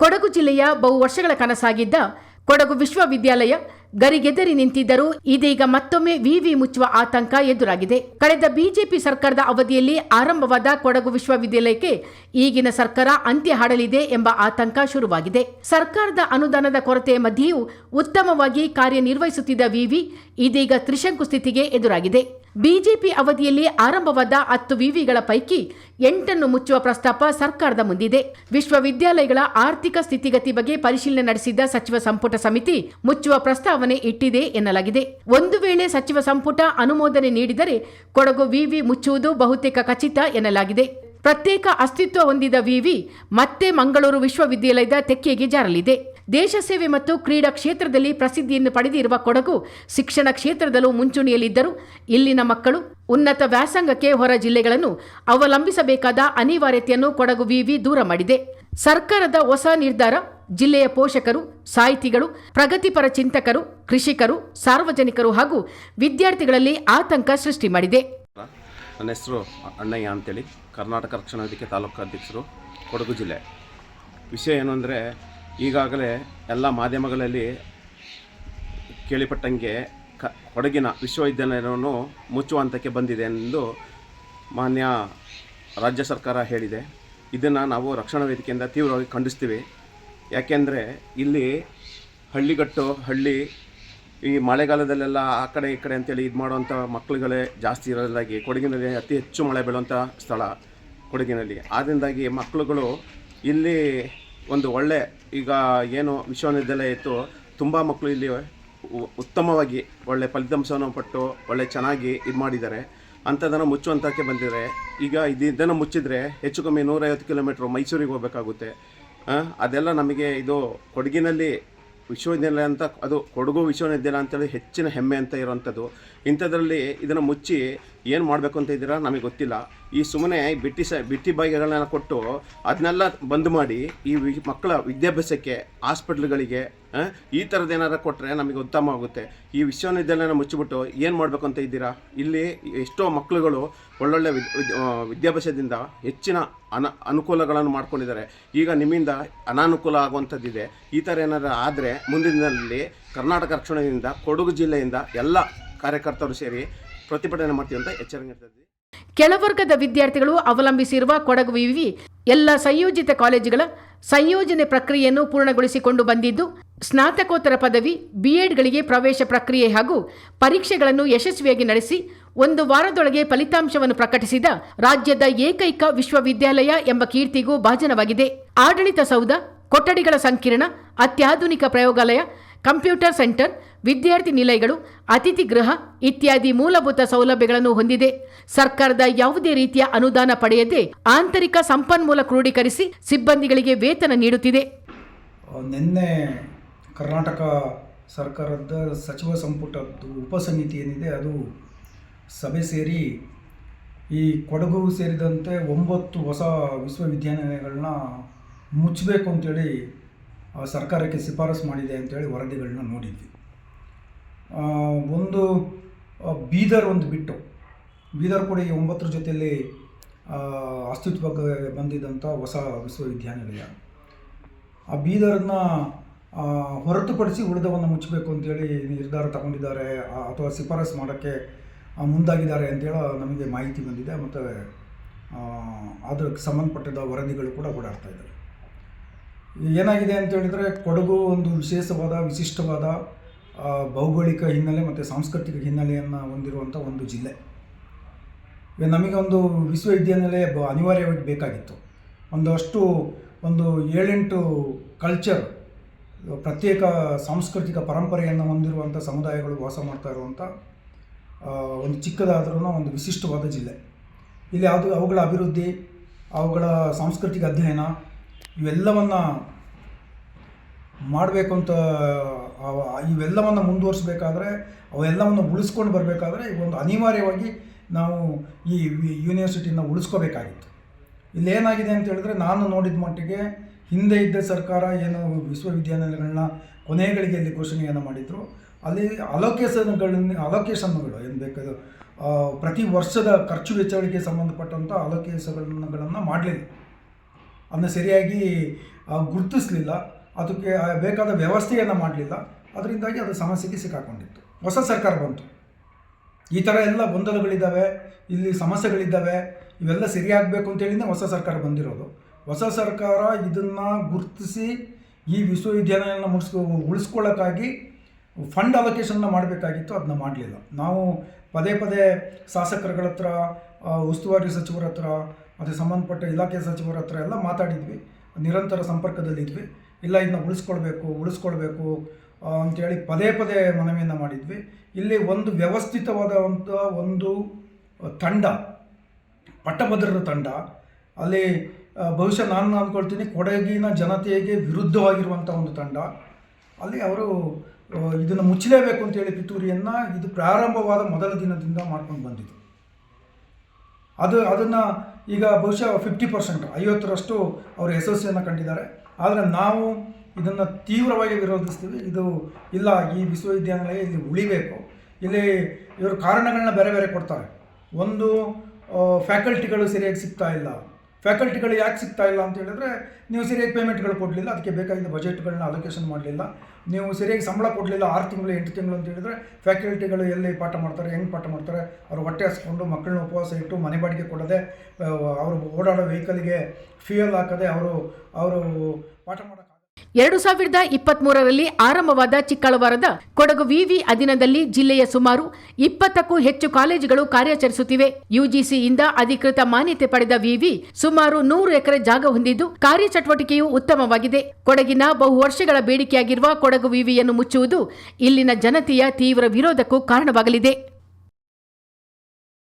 ಕೊಡಗು ಜಿಲ್ಲೆಯ ಬಹು ವರ್ಷಗಳ ಕನಸಾಗಿದ್ದ ಕೊಡಗು ವಿಶ್ವವಿದ್ಯಾಲಯ ಗರಿಗೆದರಿ ನಿಂತಿದ್ದರೂ ಇದೀಗ ಮತ್ತೊಮ್ಮೆ ವಿವಿ ಮುಚ್ಚುವ ಆತಂಕ ಎದುರಾಗಿದೆ. ಕಳೆದ ಬಿಜೆಪಿ ಸರ್ಕಾರದ ಅವಧಿಯಲ್ಲಿ ಆರಂಭವಾದ ಕೊಡಗು ವಿಶ್ವವಿದ್ಯಾಲಯಕ್ಕೆ ಈಗಿನ ಸರ್ಕಾರ ಅಂತ್ಯ ಹಾಡಲಿದೆ ಎಂಬ ಆತಂಕ ಶುರುವಾಗಿದೆ. ಸರ್ಕಾರದ ಅನುದಾನದ ಕೊರತೆಯ ಮಧ್ಯೆಯೂ ಉತ್ತಮವಾಗಿ ಕಾರ್ಯನಿರ್ವಹಿಸುತ್ತಿದ್ದ ವಿವಿ ಇದೀಗ ತ್ರಿಶಂಕು ಸ್ಥಿತಿಗೆ ಎದುರಾಗಿದೆ. ಬಿಜೆಪಿ ಅವಧಿಯಲ್ಲಿ ಆರಂಭವಾದ ಹತ್ತು ವಿವಿಗಳ ಪೈಕಿ ಎಂಟನ್ನು ಮುಚ್ಚುವ ಪ್ರಸ್ತಾಪ ಸರ್ಕಾರದ ಮುಂದಿದೆ. ವಿಶ್ವವಿದ್ಯಾಲಯಗಳ ಆರ್ಥಿಕ ಸ್ಥಿತಿಗತಿ ಬಗ್ಗೆ ಪರಿಶೀಲನೆ ನಡೆಸಿದ ಸಚಿವ ಸಂಪುಟ ಸಮಿತಿ ಮುಚ್ಚುವ ಪ್ರಸ್ತಾವನೆ ಇಟ್ಟಿದೆ ಎನ್ನಲಾಗಿದೆ. ಒಂದು ವೇಳೆ ಸಚಿವ ಸಂಪುಟ ಅನುಮೋದನೆ ನೀಡಿದರೆ ಕೊಡಗು ವಿವಿ ಮುಚ್ಚುವುದು ಬಹುತೇಕ ಖಚಿತ ಎನ್ನಲಾಗಿದೆ. ಪ್ರತ್ಯೇಕ ಅಸ್ತಿತ್ವ ಹೊಂದಿದ ವಿವಿ ಮತ್ತೆ ಮಂಗಳೂರು ವಿಶ್ವವಿದ್ಯಾಲಯದ ತೆಕ್ಕೆಗೆ ಜಾರಲಿದೆ. ದೇಶ ಸೇವೆ ಮತ್ತು ಕ್ರೀಡಾ ಕ್ಷೇತ್ರದಲ್ಲಿ ಪ್ರಸಿದ್ಧಿಯನ್ನು ಪಡೆದಿರುವ ಕೊಡಗು ಶಿಕ್ಷಣ ಕ್ಷೇತ್ರದಲ್ಲೂ ಮುಂಚೂಣಿಯಲ್ಲಿದ್ದರು ಇಲ್ಲಿನ ಮಕ್ಕಳು ಉನ್ನತ ವ್ಯಾಸಂಗಕ್ಕೆ ಹೊರ ಜಿಲ್ಲೆಗಳನ್ನು ಅವಲಂಬಿಸಬೇಕಾದ ಅನಿವಾರ್ಯತೆಯನ್ನು ಕೊಡಗು ವಿವಿ ದೂರ ಮಾಡಿದೆ. ಸರ್ಕಾರದ ಹೊಸ ನಿರ್ಧಾರ ಜಿಲ್ಲೆಯ ಪೋಷಕರು, ಸಾಹಿತಿಗಳು, ಪ್ರಗತಿಪರ ಚಿಂತಕರು, ಕೃಷಿಕರು, ಸಾರ್ವಜನಿಕರು ಹಾಗೂ ವಿದ್ಯಾರ್ಥಿಗಳಲ್ಲಿ ಆತಂಕ ಸೃಷ್ಟಿ ಮಾಡಿದೆ. ನನ್ನ ಹೆಸರು ಅಣ್ಣಯ್ಯ ಅಂತೇಳಿ. ಕರ್ನಾಟಕ ರಕ್ಷಣಾ ವೇದಿಕೆ ತಾಲೂಕು ಅಧ್ಯಕ್ಷರು, ಕೊಡಗು ಜಿಲ್ಲೆ. ವಿಷಯ ಏನು ಅಂದರೆ ಈಗಾಗಲೇ ಎಲ್ಲ ಮಾಧ್ಯಮಗಳಲ್ಲಿ ಕೇಳಿಪಟ್ಟಂಗೆ ಕ ಕೊಡಗಿನ ವಿಶ್ವವಿದ್ಯಾನಿಲಯವನ್ನು ಮುಚ್ಚುವ ಹಂತಕ್ಕೆ ಬಂದಿದೆ ಎಂದು ಮಾನ್ಯ ರಾಜ್ಯ ಸರ್ಕಾರ ಹೇಳಿದೆ. ಇದನ್ನು ನಾವು ರಕ್ಷಣಾ ವೇದಿಕೆಯಿಂದ ತೀವ್ರವಾಗಿ ಖಂಡಿಸ್ತೀವಿ. ಯಾಕೆಂದರೆ ಇಲ್ಲಿ ಹಳ್ಳಿಗಟ್ಟು, ಹಳ್ಳಿ ಈ ಮಳೆಗಾಲದಲ್ಲೆಲ್ಲ ಆ ಕಡೆ ಈ ಕಡೆ ಅಂತೇಳಿ ಇದು ಮಾಡುವಂಥ ಮಕ್ಕಳುಗಳೇ ಜಾಸ್ತಿ ಇರೋದಾಗಿ ಕೊಡಗಿನಲ್ಲಿ ಅತಿ ಹೆಚ್ಚು ಮಳೆ ಬೀಳುವಂಥ ಸ್ಥಳ ಕೊಡಗಿನಲ್ಲಿ. ಆದ್ದರಿಂದಾಗಿ ಮಕ್ಕಳುಗಳು ಇಲ್ಲಿ ಒಂದು ಒಳ್ಳೆ ಈಗ ಏನು ವಿಶ್ವವಿದ್ಯಾಲಯ ಇತ್ತು, ತುಂಬ ಮಕ್ಕಳು ಇಲ್ಲಿ ಉತ್ತಮವಾಗಿ ಒಳ್ಳೆ ಫಲಿತಾಂಶವನ್ನು ಪಟ್ಟು ಒಳ್ಳೆ ಚೆನ್ನಾಗಿ ಇದು ಮಾಡಿದ್ದಾರೆ. ಅಂಥದ್ದನ್ನು ಮುಚ್ಚುವಂಥಕ್ಕೆ ಬಂದಿದ್ದಾರೆ ಈಗ ಇದು, ಇದನ್ನು ಮುಚ್ಚಿದರೆ ಹೆಚ್ಚು ಕಮ್ಮಿ ನೂರೈವತ್ತು ಕಿಲೋಮೀಟ್ರ್ ಮೈಸೂರಿಗೆ ಹೋಗಬೇಕಾಗುತ್ತೆ. ಅದೆಲ್ಲ ನಮಗೆ ಇದು ಕೊಡಗಿನಲ್ಲಿ ವಿಶ್ವವಿದ್ಯಾಲಯ ಅಂತ, ಅದು ಕೊಡಗು ವಿಶ್ವವಿದ್ಯಾಲಯ ಅಂತೇಳಿ ಹೆಚ್ಚಿನ ಹೆಮ್ಮೆ ಅಂತ ಇರೋವಂಥದ್ದು. ಇಂಥದ್ರಲ್ಲಿ ಇದನ್ನು ಮುಚ್ಚಿ ಏನು ಮಾಡಬೇಕು ಅಂತ ಇದ್ದೀರಾ ನಮಗೆ ಗೊತ್ತಿಲ್ಲ. ಈ ಸುಮ್ಮನೆ ಬಿಟ್ಟಿ ಸ, ಬಿಟ್ಟಿ ಬಾಯಿಗೆಗಳನ್ನ ಕೊಟ್ಟು ಅದನ್ನೆಲ್ಲ ಬಂದ್ ಮಾಡಿ ಈ ಮಕ್ಕಳ ವಿದ್ಯಾಭ್ಯಾಸಕ್ಕೆ, ಹಾಸ್ಪಿಟ್ಲ್ಗಳಿಗೆ ಈ ಥರದ್ದು ಏನಾರು ಕೊಟ್ಟರೆ ನಮಗೆ ಉತ್ತಮ ಆಗುತ್ತೆ. ಈ ವಿಶ್ವವಿದ್ಯಾಲಯನ ಮುಚ್ಚಿಬಿಟ್ಟು ಏನು ಮಾಡಬೇಕು ಅಂತ ಇದ್ದೀರಾ? ಇಲ್ಲಿ ಎಷ್ಟೋ ಮಕ್ಕಳುಗಳು ಒಳ್ಳೊಳ್ಳೆ ವಿದ್, ವಿದ್- ವಿದ್ಯಾಭ್ಯಾಸದಿಂದ ಹೆಚ್ಚಿನ ಅನ, ಅನುಕೂಲಗಳನ್ನು ಮಾಡ್ಕೊಂಡಿದ್ದಾರೆ. ಈಗ ನಿಮ್ಮಿಂದ ಅನಾನುಕೂಲ ಆಗುವಂಥದ್ದಿದೆ. ಈ ಥರ ಏನಾರ ಆದರೆ ಮುಂದಿನ ದಿನದಲ್ಲಿ ಕರ್ನಾಟಕ ರಕ್ಷಣೆಯಿಂದ, ಕೊಡಗು ಜಿಲ್ಲೆಯಿಂದ ಎಲ್ಲ ಕಾರ್ಯಕರ್ತರು ಸೇರಿ ಪ್ರತಿಭಟನೆ ಮಾಡ್ತೀವಿ ಅಂತ ಎಚ್ಚರಿಕೆ ಕೆಳವರ್ಗದ ವಿದ್ಯಾರ್ಥಿಗಳು ಅವಲಂಬಿಸಿರುವ ಕೊಡಗು ವಿವಿ ಎಲ್ಲ ಸಂಯೋಜಿತ ಕಾಲೇಜುಗಳ ಸಂಯೋಜನೆ ಪ್ರಕ್ರಿಯೆಯನ್ನು ಪೂರ್ಣಗೊಳಿಸಿಕೊಂಡು ಬಂದಿದ್ದು, ಸ್ನಾತಕೋತ್ತರ ಪದವಿ ಬಿಎಡ್ಗಳಿಗೆ ಪ್ರವೇಶ ಪ್ರಕ್ರಿಯೆ ಹಾಗೂ ಪರೀಕ್ಷೆಗಳನ್ನು ಯಶಸ್ವಿಯಾಗಿ ನಡೆಸಿ ಒಂದು ವಾರದೊಳಗೆ ಫಲಿತಾಂಶವನ್ನು ಪ್ರಕಟಿಸಿದ ರಾಜ್ಯದ ಏಕೈಕ ವಿಶ್ವವಿದ್ಯಾಲಯ ಎಂಬ ಕೀರ್ತಿಗೂ ಭಾಜನವಾಗಿದೆ. ಆಡಳಿತ ಸೌಧ, ಕೊಠಡಿಗಳ ಸಂಕೀರ್ಣ, ಅತ್ಯಾಧುನಿಕ ಪ್ರಯೋಗಾಲಯ ಕಂಪ್ಯೂಟರ್ ಸೆಂಟರ್, ವಿದ್ಯಾರ್ಥಿ ನಿಲಯಗಳು, ಅತಿಥಿ ಗೃಹ ಇತ್ಯಾದಿ ಮೂಲಭೂತ ಸೌಲಭ್ಯಗಳನ್ನು ಹೊಂದಿದೆ. ಸರ್ಕಾರದ ಯಾವುದೇ ರೀತಿಯ ಅನುದಾನ ಪಡೆಯದೆ ಆಂತರಿಕ ಸಂಪನ್ಮೂಲ ಕ್ರೋಢೀಕರಿಸಿ ಸಿಬ್ಬಂದಿಗಳಿಗೆ ವೇತನ ನೀಡುತ್ತಿದೆ. ನಿನ್ನೆ ಕರ್ನಾಟಕ ಸರ್ಕಾರದ ಸಚಿವ ಸಂಪುಟದ್ದು ಉಪಸಮಿತಿ ಏನಿದೆ, ಅದು ಸಭೆ ಸೇರಿ ಈ ಕೊಡಗು ಸೇರಿದಂತೆ ಒಂಬತ್ತು ಹೊಸ ವಿಶ್ವವಿದ್ಯಾನಿಲಯಗಳನ್ನ ಮುಚ್ಚಬೇಕು ಅಂತೇಳಿ ಸರ್ಕಾರಕ್ಕೆ ಶಿಫಾರಸು ಮಾಡಿದೆ ಅಂತೇಳಿ ವರದಿಗಳನ್ನ ನೋಡಿದ್ವಿ. ಒಂದು ಬೀದರ್ ಒಂದು ಬಿಟ್ಟು, ಬೀದರ್ ಕೂಡ ಈ ಒಂಬತ್ತರ ಜೊತೆಯಲ್ಲಿ ಅಸ್ತಿತ್ವಕ್ಕೆ ಬಂದಿದ್ದಂಥ ಹೊಸ ವಿಶ್ವವಿದ್ಯಾನಿಲಯ. ಆ ಬೀದರ್ನ ಹೊರತುಪಡಿಸಿ ಉಳಿದವನ್ನು ಮುಚ್ಚಬೇಕು ಅಂತೇಳಿ ನಿರ್ಧಾರ ತಗೊಂಡಿದ್ದಾರೆ ಅಥವಾ ಶಿಫಾರಸು ಮಾಡೋಕ್ಕೆ ಮುಂದಾಗಿದ್ದಾರೆ ಅಂತೇಳಿ ನಮಗೆ ಮಾಹಿತಿ ಬಂದಿದೆ, ಮತ್ತು ಅದಕ್ಕೆ ಸಂಬಂಧಪಟ್ಟಿದ್ದ ವರದಿಗಳು ಕೂಡ ಓಡಾಡ್ತಾ ಇದ್ದಾವೆ ಏನಾಗಿದೆ ಅಂತ ಹೇಳಿದರೆ ಕೊಡಗು ಒಂದು ವಿಶೇಷವಾದ, ವಿಶಿಷ್ಟವಾದ ಭೌಗೋಳಿಕ ಹಿನ್ನೆಲೆ ಮತ್ತು ಸಾಂಸ್ಕೃತಿಕ ಹಿನ್ನೆಲೆಯನ್ನು ಹೊಂದಿರುವಂಥ ಒಂದು ಜಿಲ್ಲೆ. ನಮಗೆ ಒಂದು ವಿಶ್ವವಿದ್ಯಾನಿಲಯ ಬ, ಅನಿವಾರ್ಯವಾಗಿ ಬೇಕಾಗಿತ್ತು. ಒಂದಷ್ಟು ಒಂದು ಏಳೆಂಟು ಕಲ್ಚರ್ ಪ್ರತ್ಯೇಕ ಸಾಂಸ್ಕೃತಿಕ ಪರಂಪರೆಯನ್ನು ಹೊಂದಿರುವಂಥ ಸಮುದಾಯಗಳು ವಾಸ ಮಾಡ್ತಾ ಇರುವಂಥ ಒಂದು ಚಿಕ್ಕದಾದ್ರೂ ಒಂದು ವಿಶಿಷ್ಟವಾದ ಜಿಲ್ಲೆ. ಇಲ್ಲಿ ಅದು, ಅವುಗಳ ಅಭಿವೃದ್ಧಿ, ಅವುಗಳ ಸಾಂಸ್ಕೃತಿಕ ಅಧ್ಯಯನ ಇವೆಲ್ಲವನ್ನು ಮಾಡಬೇಕು ಅಂತ ಇವೆಲ್ಲವನ್ನು ಮುಂದುವರಿಸಬೇಕಾದ್ರೆ, ಅವೆಲ್ಲವನ್ನು ಉಳಿಸ್ಕೊಂಡು ಬರಬೇಕಾದ್ರೆ ಒಂದು ಅನಿವಾರ್ಯವಾಗಿ ನಾವು ಈ ಯೂನಿವರ್ಸಿಟಿನ ಉಳಿಸ್ಕೋಬೇಕಾಗಿತ್ತು. ಇಲ್ಲೇನಾಗಿದೆ ಅಂತ ಹೇಳಿದ್ರೆ ನಾನು ನೋಡಿದ ಮಟ್ಟಿಗೆ ಹಿಂದೆ ಇದ್ದ ಸರ್ಕಾರ ಏನು ವಿಶ್ವವಿದ್ಯಾನಿಲಯಗಳನ್ನ ಕೊನೆಗಳಿಗೆಯಲ್ಲಿ ಘೋಷಣೆಯನ್ನು ಮಾಡಿದ್ರು. ಅಲ್ಲಿ ಅಲೋಕೇಶನ್ಗಳನ್ನ ಅಲೋಕೇಶನ್ಗಳು ಏನು ಬೇಕಾದ ಪ್ರತಿ ವರ್ಷದ ಖರ್ಚು ವೆಚ್ಚಗಳಿಗೆ ಸಂಬಂಧಪಟ್ಟಂಥ ಅಲೋಕೇಶನ್ಗಳನ್ನು ಮಾಡಲಿಲ್ಲ. ಅದನ್ನ ಸರಿಯಾಗಿ ಗುರುತಿಸಲಿಲ್ಲ. ಅದಕ್ಕೆ ಬೇಕಾದ ವ್ಯವಸ್ಥೆಯನ್ನು ಮಾಡಲಿಲ್ಲ. ಅದರಿಂದಾಗಿ ಅದು ಸಮಸ್ಯೆಗೆ ಸಿಕ್ಕಾಕೊಂಡಿತ್ತು. ಹೊಸ ಸರ್ಕಾರ ಬಂತು. ಈ ಥರ ಎಲ್ಲ ಗೊಂದಲಗಳಿದ್ದಾವೆ, ಇಲ್ಲಿ ಸಮಸ್ಯೆಗಳಿದ್ದಾವೆ, ಇವೆಲ್ಲ ಸರಿಯಾಗಬೇಕು ಅಂತೇಳಿನೇ ಹೊಸ ಸರ್ಕಾರ ಬಂದಿರೋದು. ಹೊಸ ಸರ್ಕಾರ ಇದನ್ನು ಗುರುತಿಸಿ, ಈ ವಿಶ್ವವಿದ್ಯಾಲಯನ ಮುಗಿಸ್ಕೊ ಉಳಿಸ್ಕೊಳ್ಳೋಕ್ಕಾಗಿ ಫಂಡ್ ಅಲೋಕೇಶನ್ನ ಮಾಡಬೇಕಾಗಿತ್ತು ಅದನ್ನ ಮಾಡಲಿಲ್ಲ. ನಾವು ಪದೇ ಪದೇ ಶಾಸಕರುಗಳ ಹತ್ರ ಉಸ್ತುವಾರಿ ಸಚಿವರ ಹತ್ರ ಮತ್ತು ಸಂಬಂಧಪಟ್ಟ ಇಲಾಖೆ ಸಚಿವರ ಹತ್ರ ಎಲ್ಲ ಮಾತಾಡಿದ್ವಿ. ನಿರಂತರ ಸಂಪರ್ಕದಲ್ಲಿದ್ವಿ. ಇಲ್ಲ ಇದನ್ನ ಉಳಿಸ್ಕೊಳ್ಬೇಕು ಉಳಿಸ್ಕೊಳ್ಬೇಕು ಅಂಥೇಳಿ ಪದೇ ಪದೇ ಮನವಿಯನ್ನು ಮಾಡಿದ್ವಿ. ಇಲ್ಲಿ ಒಂದು ವ್ಯವಸ್ಥಿತವಾದಂಥ ಒಂದು ತಂಡ, ಪಟ್ಟಭದ್ರರ ತಂಡ, ಅಲ್ಲಿ ಬಹುಶಃ ನಾನು ಅಂದ್ಕೊಳ್ತೀನಿ ಕೊಡಗಿನ ಜನತೆಗೆ ವಿರುದ್ಧವಾಗಿರುವಂಥ ಒಂದು ತಂಡ. ಅಲ್ಲಿ ಅವರು ಇದನ್ನು ಮುಚ್ಚಲೇಬೇಕು ಅಂತೇಳಿ ಪಿತೂರಿಯನ್ನು ಇದು ಪ್ರಾರಂಭವಾದ ಮೊದಲ ದಿನದಿಂದ ಮಾಡ್ಕೊಂಡು ಬಂದಿದ್ದು. ಅದು, ಅದನ್ನು ಈಗ ಬಹುಶಃ ಫಿಫ್ಟಿ ಪರ್ಸೆಂಟ್ ಐವತ್ತರಷ್ಟು ಅವರು ಯಶಸ್ವಿಯನ್ನು ಕಂಡಿದ್ದಾರೆ. ಆದರೆ ನಾವು ಇದನ್ನು ತೀವ್ರವಾಗಿ ವಿರೋಧಿಸ್ತೀವಿ. ಇದು ಇಲ್ಲ, ಈ ವಿಶ್ವವಿದ್ಯಾನಿಲಯ ಇಲ್ಲಿ ಉಳಿಬೇಕು. ಇಲ್ಲಿ ಇವರು ಕಾರಣಗಳನ್ನ ಬೇರೆ ಬೇರೆ ಕೊಡ್ತಾರೆ. ಒಂದು ಫ್ಯಾಕಲ್ಟಿಗಳು ಸರಿಯಾಗಿ ಸಿಗ್ತಾ ಇಲ್ಲ. ಫ್ಯಾಕಲ್ಟಿಗಳು ಯಾಕೆ ಸಿಗ್ತಾ ಇಲ್ಲ ಅಂತ ಹೇಳಿದ್ರೆ, ನೀವು ಸರಿಯಾಗಿ ಪೇಮೆಂಟ್ಗಳು ಕೊಡಲಿಲ್ಲ, ಅದಕ್ಕೆ ಬೇಕಾಗಿದ್ದ ಬಜೆಟ್ಗಳನ್ನ ಅಲೋಕೇಶನ್ ಮಾಡಲಿಲ್ಲ. ನೀವು ಸರಿಯಾಗಿ ಸಂಬಳ ಕೊಡಲಿಲ್ಲ, ಆರು ತಿಂಗಳು, ಎಂಟು ತಿಂಗಳು ಅಂತ ಹೇಳಿದ್ರೆ ಫ್ಯಾಕಲ್ಟಿಗಳು ಎಲ್ಲಿ ಪಾಠ ಮಾಡ್ತಾರೆ, ಹೆಂಗೆ ಪಾಠ ಮಾಡ್ತಾರೆ, ಅವರು ಹೊಟ್ಟೆ ಹಸ್ಕೊಂಡು ಮಕ್ಕಳನ್ನ ಉಪವಾಸ ಇಟ್ಟು ಮನೆ ಬಾಡಿಗೆ ಕೊಡದೆ ಅವರು ಓಡಾಡೋ ವೆಹಿಕಲ್ಗೆ ಫ್ಯೂಯಲ್ ಹಾಕದೆ, ಅವರು ಅವರು ಪಾಠ ಮಾಡೋಕ್ಕೆ ಎರಡು ಸಾವಿರದ ಇಪ್ಪತ್ತ್ ಮೂರರಲ್ಲಿ ಆರಂಭವಾದ ಚಿಕ್ಕಳವಾರದ ಕೊಡಗು ವಿವಿ ಅಧೀನದಲ್ಲಿ ಜಿಲ್ಲೆಯ ಸುಮಾರು ಇಪ್ಪತ್ತಕ್ಕೂ ಹೆಚ್ಚು ಕಾಲೇಜುಗಳು ಕಾರ್ಯಾಚರಿಸುತ್ತಿವೆ. ಯುಜಿಸಿಯಿಂದ ಅಧಿಕೃತ ಮಾನ್ಯತೆ ಪಡೆದ ವಿವಿ ಸುಮಾರು ನೂರು ಎಕರೆ ಜಾಗ ಹೊಂದಿದ್ದು ಕಾರ್ಯಚಟುವಟಿಕೆಯು ಉತ್ತಮವಾಗಿದೆ. ಕೊಡಗಿನ ಬಹು ವರ್ಷಗಳ ಬೇಡಿಕೆಯಾಗಿರುವ ಕೊಡಗು ವಿವಿಯನ್ನು ಮುಚ್ಚುವುದು ಇಲ್ಲಿನ ಜನತೆಯ ತೀವ್ರ ವಿರೋಧಕ್ಕೂ ಕಾರಣವಾಗಲಿದೆ.